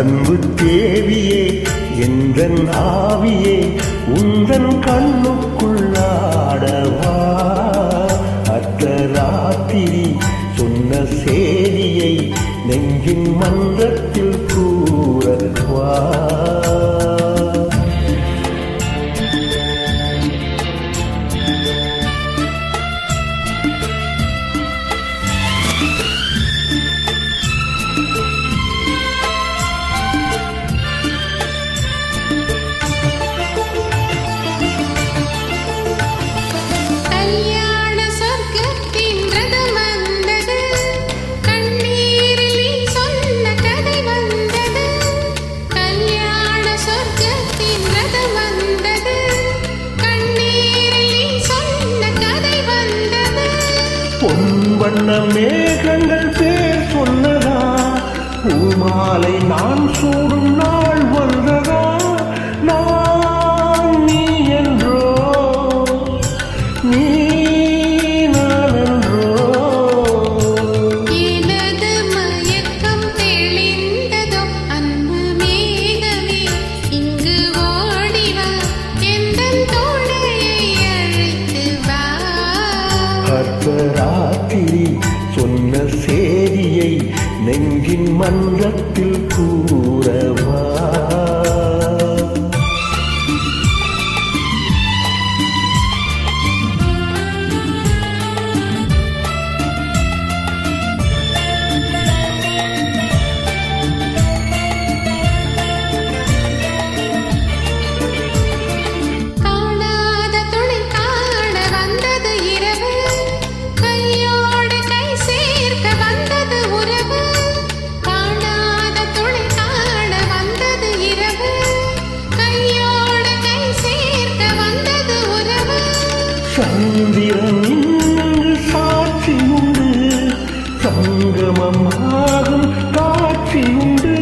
அன்பு தேவியே என்றன் ஆவியே உந்தன் கண்ணுக்குள்ளாடவா அத்த ராத்திரி சொன்ன சேதியை நெஞ்சின் மன்றத்தில் கூறவா? வண்ண மேகங்கள் பேர் சொன்னதா? பூமாலை நான் சூடும் நாள் வந்ததா? நான் நீ என்றோ? நீ நான் சொன்ன சேரியை நெஞ்சின் மன்றத்தில் கூறவா? சங்கமமாகும் காட்சி உண்டு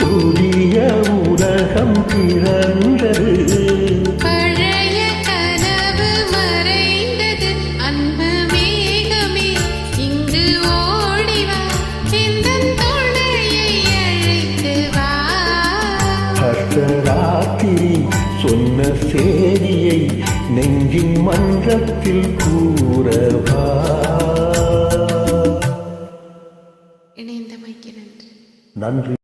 புதிய உலகம் பிறந்தது. சொன்ன சேதியை நெஞ்சின் மன்றத்தில் கூறவா? இணைந்தமைக்கு நன்றி. நன்றி.